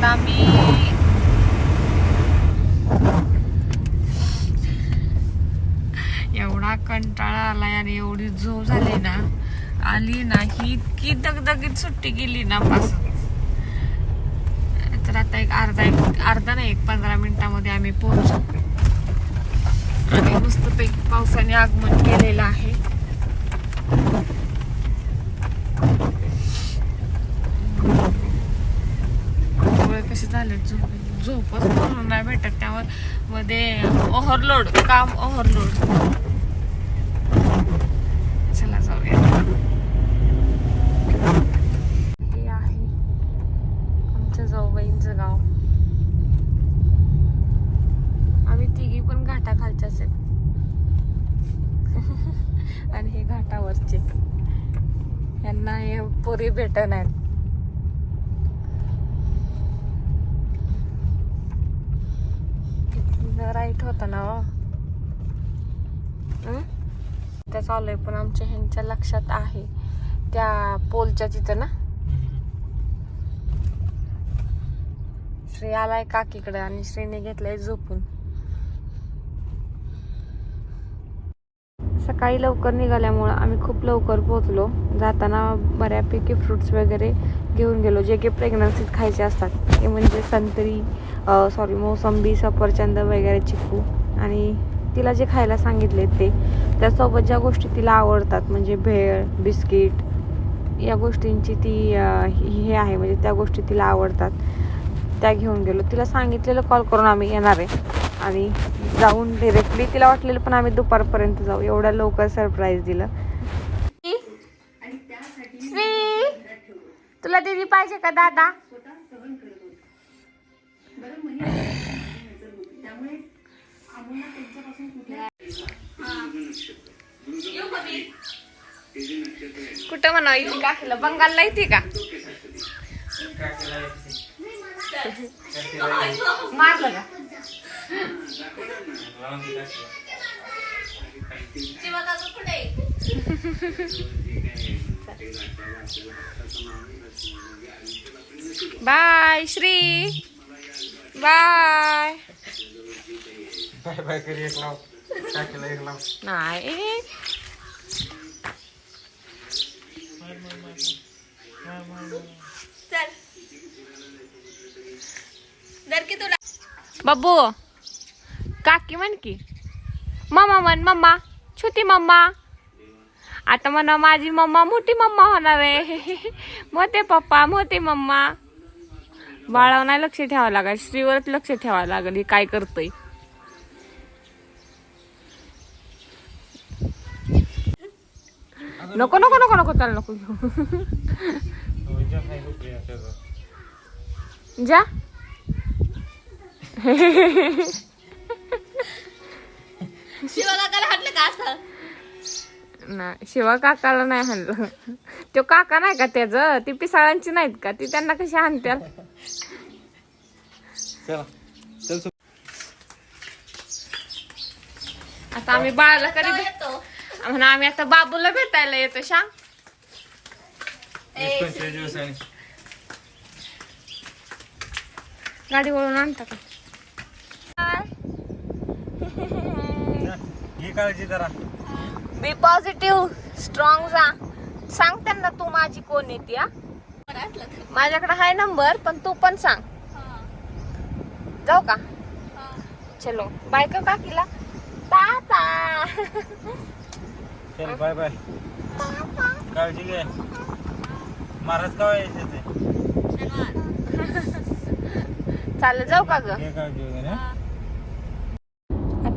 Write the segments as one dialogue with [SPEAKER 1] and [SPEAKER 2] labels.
[SPEAKER 1] आता आम्ही एवढा कंटाळा आला आणि एवढी झोप झाली ना आली ना ही इतकी दगदगीत सुट्टी गेली ना पास तर आता एक अर्धा एक अर्धा नाही एक पंधरा मिनिटामध्ये आम्ही पोहोचू. आणि मस्तपैकी पावसाने आगमन केलेलं आहे. डोळे कसे झाले? झोप झोपच पूर्ण नाही भेटत. त्यावर मध्ये ओव्हरलोड काम ओव्हरलोड चला जाऊया. हे आहे आमच्या जाऊबाईंचं गाव. आम्ही तिघी पण घाटाखालच्याच आहेत. आणि हे घाटावरचे. यांना हे पोरी भेटत नाहीत. राईट होता ना हो. त्या चालू आहे पण आमच्या ह्यांच्या लक्षात आहे. त्या पोलच्या तिथं ना. श्री आलाय काकीकडे आणि श्रीने घेतलाय झोपून. सकाळी लवकर निघाल्यामुळं आम्ही खूप लवकर पोहोचलो. जाताना बऱ्यापैकी फ्रूट्स वगैरे घेऊन गेलो जे काही प्रेग्नन्सीत खायचे असतात. ते म्हणजे संत्री सॉरी मोसंबी सफरचंद वगैरे चिकू आणि तिला जे खायला सांगितले ते त्यासोबत ज्या गोष्टी तिला आवडतात म्हणजे भेळ बिस्किट या गोष्टींची ती हे आहे म्हणजे त्या गोष्टी तिला आवडतात त्या घेऊन गेलो. तिला सांगितलेलं कॉल करून आम्ही येणार आहे. आणि जाऊन डिरेक्टली तिला वाटलेलं पण आम्ही दुपारपर्यंत जाऊ. एवढ्या लवकर सरप्राईज दिलं. तुला दीदी पाहिजे का दादा? कुठं म्हणा इथे काकीला बंगालला येते का? मारलं का? Bye Shri bye
[SPEAKER 2] bye bye करी एक लाव काकीला एक लाव
[SPEAKER 1] नाही बाबू काकी म्हण की मम्मा म्हण मम्मा छोटी मम्मा आता म्हणा माझी मम्मा मोठी मम्मा होणार आहे. मोठे पप्पा मोठी मम्मा. बाळावर नाही लक्ष ठेवावं लागेल स्त्रीवरच लक्ष ठेवावं लागेल. हे काय करतोय? नको नको नको नको त्याला नको घेऊ. जा. नाही. शिवा काकाला नाही हाणलं तो काका नाही का त्याच? ती पिसाळांची नाहीत का? ती त्यांना कशी हाणत्याल
[SPEAKER 2] चला. चल सु-
[SPEAKER 1] आता आम्ही बाळाला कधी भेट- म्हणा आम्ही आता बाबूला भेटायला येतो शा गाडी वळून आणता का?
[SPEAKER 2] काळजी जरा.
[SPEAKER 1] बी पॉझिटिव्ह स्ट्रॉंग जा. सांग त्यांना तू माझी कोण येते हा? माझ्याकडे हाय नंबर पण तू पण सांग. जाऊ का? चलो. बाय का काकीला टाटा
[SPEAKER 2] चल बाय बाय काळजी घे. महाराज का यायचे ते?
[SPEAKER 1] चालेल जाऊ का ग?
[SPEAKER 2] काळजी वगैरे?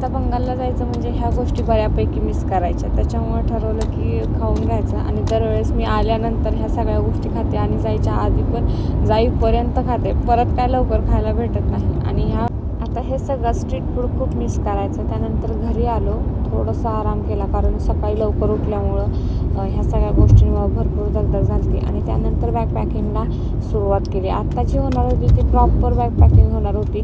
[SPEAKER 1] आता बंगालला जायचं म्हणजे ह्या गोष्टी बऱ्यापैकी मिस करायच्या. त्याच्यामुळे ठरवलं की खाऊन घ्यायचं आणि दरवेळेस मी आल्यानंतर ह्या सगळ्या गोष्टी खाते आणि जायच्या आधी पण जाईपर्यंत खाते. परत काय लवकर खायला भेटत नाही. आणि ह्या आता हे सगळं स्ट्रीट फूड खूप मिस करायचं. त्यानंतर घरी आलो थोडंसं आराम केला कारण सकाळी लवकर उठल्यामुळं ह्या सगळ्या गोष्टींवर भरपूर दगदग झाली आणि त्यानंतर बॅकपॅकिंगला सुरुवात केली. आत्ता जी होणार होती ती प्रॉपर बॅकपॅकिंग होणार होती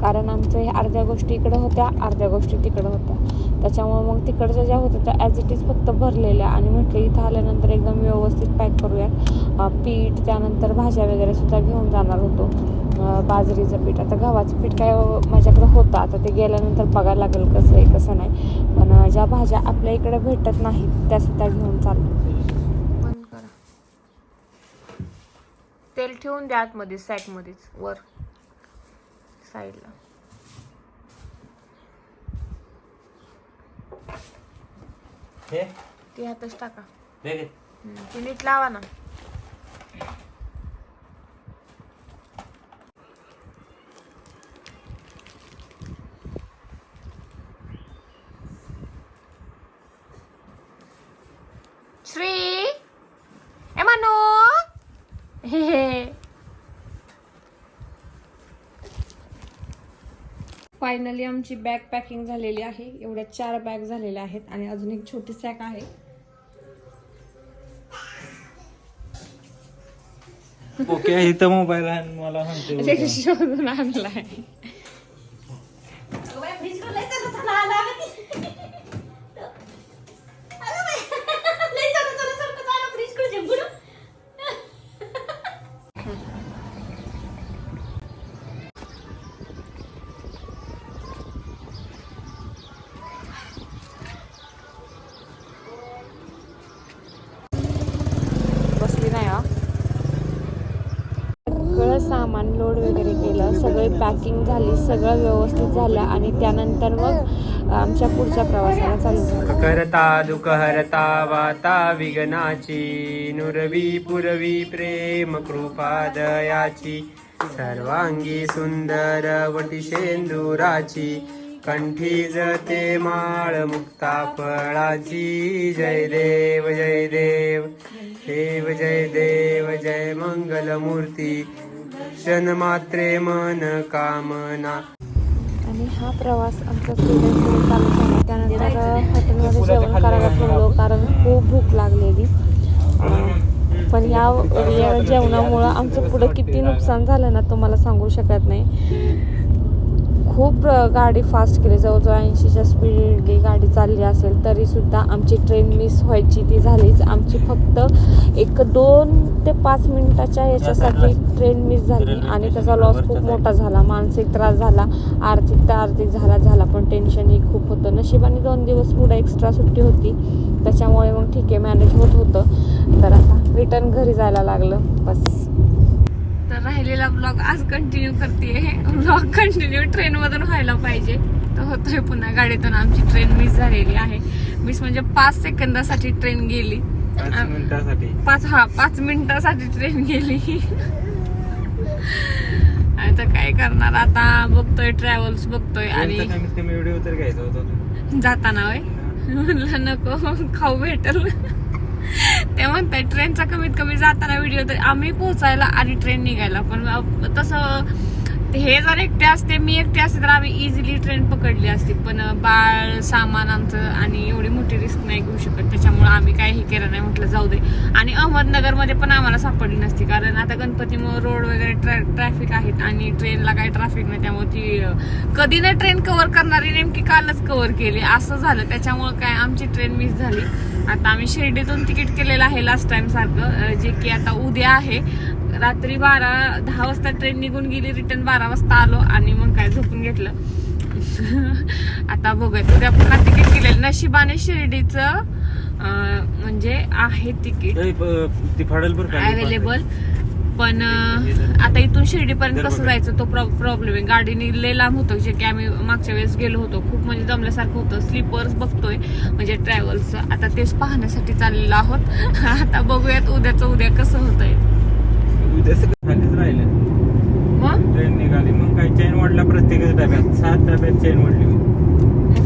[SPEAKER 1] कारण आमचं हे अर्ध्या गोष्टी इकडं होत्या अर्ध्या गोष्टी तिकडं होत्या. त्याच्यामुळे मग तिकडच्या ज्या होत्या त्या ॲज इट इज फक्त भरलेल्या आणि म्हटलं इथं आल्यानंतर एकदम व्यवस्थित पॅक करूयात. पीठ त्यानंतर भाज्या वगैरे सुद्धा घेऊन जाणार होतो. बाजरीचं पीठ. आता गव्हाचं पीठ काय माझ्याकडे होतं. आता ते गेल्यानंतर बघायला लागेल कसं आहे कसं नाही. पण ज्या भाज्या आपल्या इकडे भेटत नाहीत त्या सुद्धा घेऊन चाललो बंद करा. तेल ठेवून द्या आतमध्ये सॅकमध्येच वर. साईडला.
[SPEAKER 2] हे?
[SPEAKER 1] ती हातच टाका.
[SPEAKER 2] हे
[SPEAKER 1] ती नीट लावा ना श्री ए मानो हे हे फायनली आमची बॅग पॅकिंग झालेली आहे. एवढ्या चार बॅग झालेल्या आहेत आणि अजून एक छोटी सॅक आहे.
[SPEAKER 2] ओके इथं मोबाईल आहे मला म्हणते
[SPEAKER 1] ते शोधून आणलाय. सगळं सामान लोड वगैरे केलं सगळे पॅकिंग झाली सगळं व्यवस्थित झालं आणि त्यानंतर मग आमच्या पुढच्या प्रवासाला चालू झालं.
[SPEAKER 2] करता दुःख हरता वाता विघ्नाची नुरवी पुरवी प्रेम कृपा दयाची सर्वांगी सुंदर वटी शेंदुराची कंठी जते माळ मुक्ता फळाची. जय देव जय देव देव जय देव जय मंगल मूर्ती क्षण मात्रे मन कामना.
[SPEAKER 1] आणि हा प्रवास आमचा स्टेशनकडे चालू झाला. त्यानंतर हॉटेलमध्ये जेवण करायला थांबलो कारण खूप भूक लागलेली. पण या जेवणामुळं आमचं पुढं किती नुकसान झालं ना तुम्हाला सांगू शकत नाही. खूप गाडी फास्ट केली. जवळजवळ ऐंशीच्या स्पीडली गाडी चालली असेल तरीसुद्धा आमची ट्रेन मिस व्हायची ती झालीच. आमची फक्त एक दोन ते पाच मिनिटाच्या याच्यासाठी ट्रेन मिस झाली आणि त्याचा लॉस खूप मोठा झाला. मानसिक त्रास झाला. आर्थिक तर आर्थिक झाला झाला पण टेन्शनही खूप होतं. नशिबाने दोन दिवस पुढे एक्स्ट्रा सुट्टी होती. त्याच्यामुळे मग ठीक आहे मॅनेज होत होतं. तर आता रिटर्न घरी जायला लागलं. बस. तर राहिलेला ब्लॉग आज कंटिन्यू करते ब्लॉग कंटिन्यू ट्रेन मधून व्हायला पाहिजे. तर होतोय पुन्हा. गाडीतून आमची ट्रेन मिस झालेली आहे. मिस म्हणजे पाच सेकंदासाठी ट्रेन गेली.
[SPEAKER 2] पाच
[SPEAKER 1] हा पाच मिनिटासाठी ट्रेन गेली. आता काय करणार? आता बघतोय ट्रॅव्हल्स बघतोय आणि
[SPEAKER 2] व्हिडिओ तर घ्यायचा होता
[SPEAKER 1] जाताना वय म्हणलं नको खाऊ भेटल. ते म्हणताय ट्रेनचा कमीत कमी जाताना व्हिडिओ तर आम्ही पोहोचायला आणि ट्रेन निघायला. पण तसं हे जर एकटे असते मी एकटे असते तर आम्ही इझिली ट्रेन पकडली असती. पण बाळ सामान आमचं आणि एवढी मोठी रिस्क नाही घेऊ शकत. त्याच्यामुळे आम्ही काय हे केलं नाही. म्हटलं जाऊ दे. आणि अहमदनगरमध्ये पण आम्हाला सापडली नसती. कारण आता गणपतीमुळे रोड वगैरे ट्रॅफिक आहेत आणि ट्रेनला काही ट्रॅफिक नाही. त्यामुळे ती कधी नाही ट्रेन कव्हर करणारी. नेमकी कालच कव्हर केली. असं झालं. त्याच्यामुळे काय आमची ट्रेन मिस झाली. आता आम्ही शिर्डीतून तिकीट केलेलं आहे लास्ट टाइम सारखं. जे की आता उद्या आहे. रात्री बारा दहा वाजता ट्रेन निघून गेली रिटर्न बारा वाजता आलो आणि मग काय झोपून घेतलं. आता बघूयात उद्या पुन्हा तिकीट केलेलं. नशिबाने शिर्डीचं म्हणजे आहे तिकीट. अवेलेबल पण आता इथून शिर्डीपर्यंत कसं जायचं तो प्रॉब्लेम आहे. गाडीने लय लांब होतं. जे की आम्ही मागच्या वेळेस गेलो होतो. खूप म्हणजे जमल्यासारखं होतं. स्लीपर्स बघतोय. म्हणजे ट्रॅव्हल्सचं आता तेच पाहण्यासाठी चाललेलो आहोत. आता बघूयात उद्याचं उद्या कसं होतंय.
[SPEAKER 2] उद्या सगळं खालीच राहिलं. ट्रेन निघाली. मग काय चेन वाढला प्रत्येकच डब्यात. सात डब्यात चेन वाढली.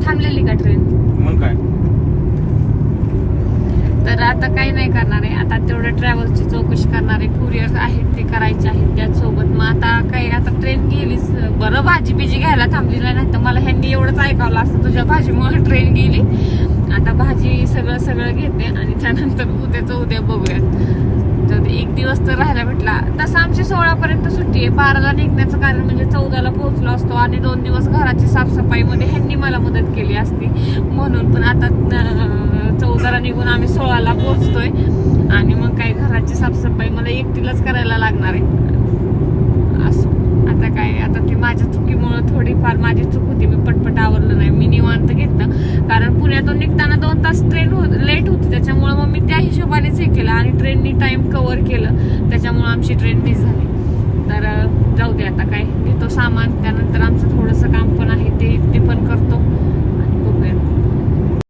[SPEAKER 1] थांबलेली का ट्रेन
[SPEAKER 2] मग काय?
[SPEAKER 1] तर आता काही नाही करणार आहे. आता तेवढं ट्रॅव्हल्सची चौकशी करणार आहे. कुरिअर आहेत ते करायचे आहेत त्याचसोबत. मग आता काही आता ट्रेन गेलीच. बरं भाजी बिजी घ्यायला थांबली नाही. तर मला ह्यांनी एवढंच ऐकावलं असतं. तुझ्या भाजीमुळे ट्रेन गेली. आता भाजी सगळं सगळं घेते आणि त्यानंतर उद्याचं उद्या बघूयात. तर एक दिवस तर राहायला भेटला. तसं आमची सोळापर्यंत सुट्टी आहे. बाराला निघण्याचं कारण म्हणजे चौदाला पोहोचलो असतो आणि दोन दिवस घराची साफसफाईमध्ये ह्यांनी मला मदत केली असती. म्हणून पण आता चौदाला निघून आम्ही सोळाला पोहोचतोय. आणि मग काय घराची साफसफाई मला एकटीलाच करायला लागणार आहे. असो. माझी चूक होती. मी पटपट आवरलं नाही. मी निवांत घेतलं. कारण पुण्यातून निघताना दोन तास ट्रेन हो लेट होती त्याच्यामुळं मग मी त्या हिशोबानेच हे केलं आणि ट्रेननी टाईम कवर केलं. त्याच्यामुळं आमची ट्रेन मिस झाली. तर जाऊ दे आता काय. घेतो सामान त्यानंतर आमचं थोडंसं काम पण आहे ते ते पण करतो.